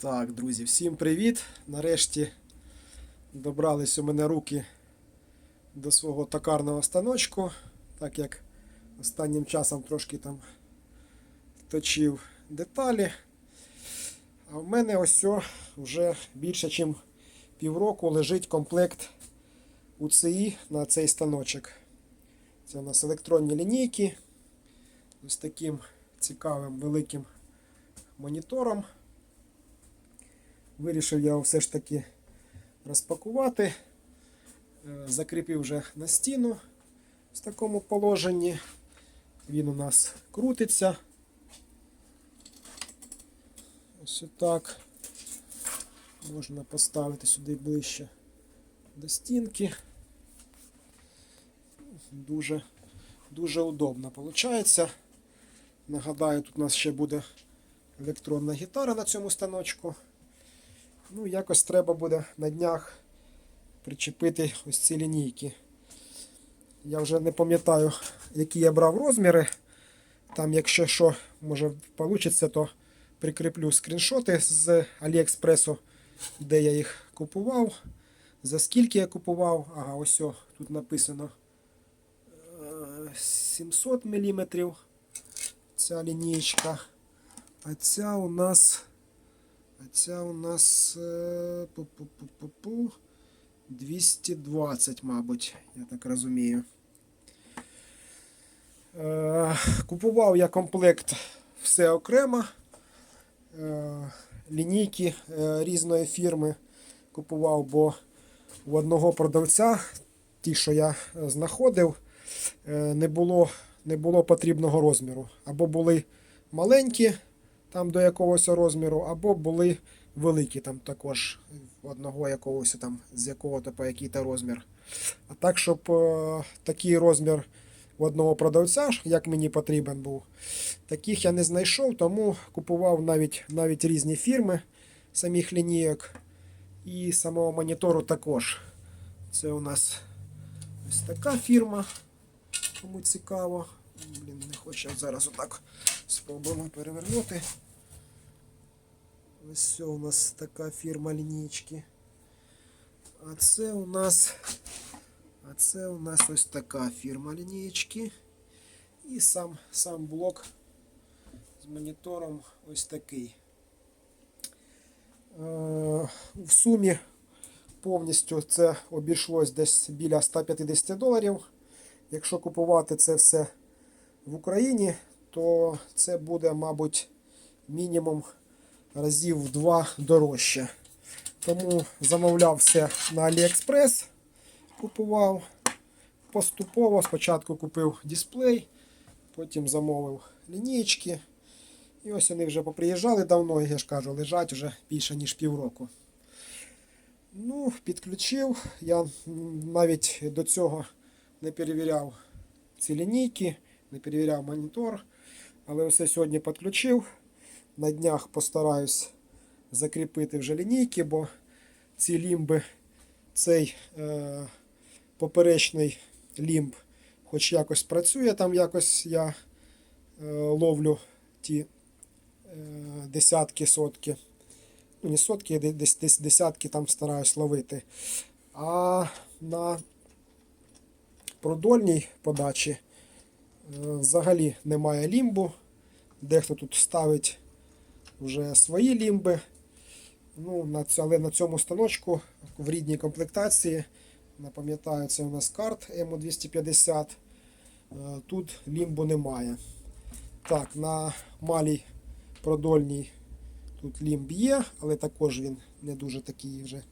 Так, друзі, всім привіт! Нарешті добрались у мене руки до свого токарного станочку, так як останнім часом трошки там точив деталі. А в мене ось вже більше, ніж півроку лежить комплект УЦІ на цей станочок. Це у нас електронні лінійки з таким цікавим великим монітором. Вирішив я його все ж таки розпакувати. Е, Закріпив вже на стіну в такому положенні. Він у нас крутиться. Ось отак. Можна поставити сюди ближче до стінки. Дуже, дуже удобно виходить. Нагадаю, тут у нас ще буде електронна гітара на цьому станочку. Ну, якось треба буде на днях причепити ось ці лінійки. Я вже не пам'ятаю, які я брав розміри. Там, якщо що, може вийде, то прикріплю скріншоти з Аліекспресу, де я їх купував. За скільки я купував. Ага, ось о, тут написано е, 700 мм. Ця лінієчка. А ця у нас. А ця у нас е, пу-пу-пу-пу-пу, 220, мабуть, я так розумію. Е, Купував я комплект все окремо. Е, Лінійки е, різної фірми купував, бо у одного продавця, ті, що я знаходив, не було, не було потрібного розміру. Або були маленькі там до якогось розміру, або були великі там також одного якогось там з якого-то по який-то розмір. А так, щоб е, такий розмір у одного продавця, як мені потрібен був, таких я не знайшов, тому купував навіть, навіть різні фірми самих лінійок і самого монітору також. Це у нас ось така фірма, кому цікаво. Блін, не хочу зараз отак спробуємо перевернути. Ось у нас така фірма лінійки. А це у нас. А це у нас ось така фірма лінієчки. І сам, сам блок з монітором ось такий. Е, в сумі повністю це обійшлось десь біля 150 доларів. Якщо купувати це все в Україні, то це буде, мабуть, мінімум разів в два дорожче. Тому замовляв все на AliExpress, купував. Поступово спочатку купив дисплей, потім замовив лінійки. І ось вони вже поприїжджали давно, я ж кажу, лежать вже більше ніж півроку. Ну, підключив. Я навіть до цього не перевіряв ці лінійки, не перевіряв монітор. Але все сьогодні підключив. На днях постараюсь закріпити вже лінійки, бо ці лімби, цей е, поперечний лімб, хоч якось працює, там якось я е, ловлю ті е, десятки, сотки. Ну, не сотки, десь, десь десятки там стараюсь ловити. А на продольній подачі взагалі немає лімбу. Дехто тут ставить вже свої лімби. Ну, але на цьому станочку в рідній комплектації, напам'ятаю, це у нас карт МО250. е, Тут лімбу немає. Так, на малій продольній тут лімб є, але також він не дуже такий вже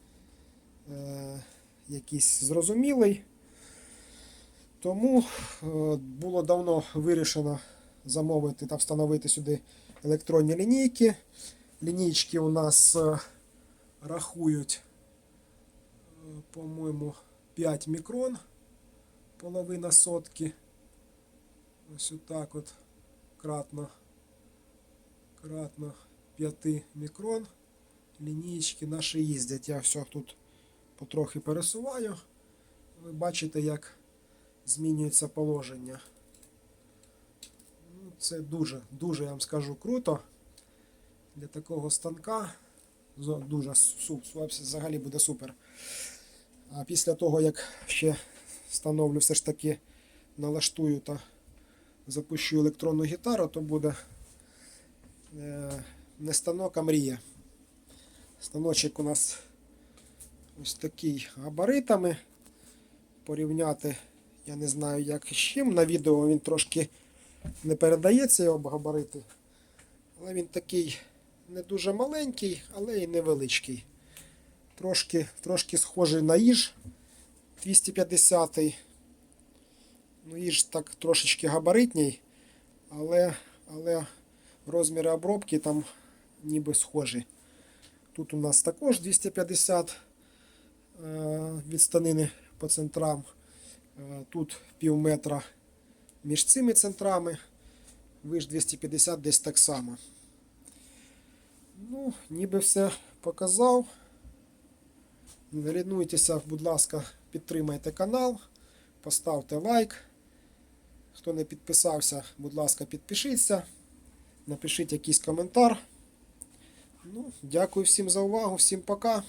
е, якийсь зрозумілий. Тому е, було давно вирішено замовити та встановити сюди електронні лінійки. Лінійки у нас е, рахують, е, по-моєму, 5 мікрон, половина сотки. Ось отак от кратно, кратно 5 мікрон. Лінійки наші їздять. Я все тут потрохи пересуваю. Ви бачите, як змінюється положення. Ну, Це дуже, дуже, я вам скажу, круто для такого станка. дуже взагалі буде супер. А після того, як ще встановлю все ж таки налаштую та запущу електронну гітару, то буде е, не станок, а мрія. Станочок у нас ось такий габаритами. Порівняти, я не знаю, як з чим. На відео він трошки не передається його габарити. Але він такий не дуже маленький, але і невеличкий. Трошки, трошки схожий на їж 250 Ну, їж так трошечки габаритній, але, але розміри обробки там ніби схожі. Тут у нас також 250 е, від станини по центрам. Е, Тут пів метра між цими центрами. Виш 250 десь так само. Ну, ніби все показав. Не лінуйтеся, будь ласка, підтримайте канал, поставте лайк. Хто не підписався, будь ласка, підпишіться, напишіть якийсь коментар. Ну, дякую всім за увагу, всім пока.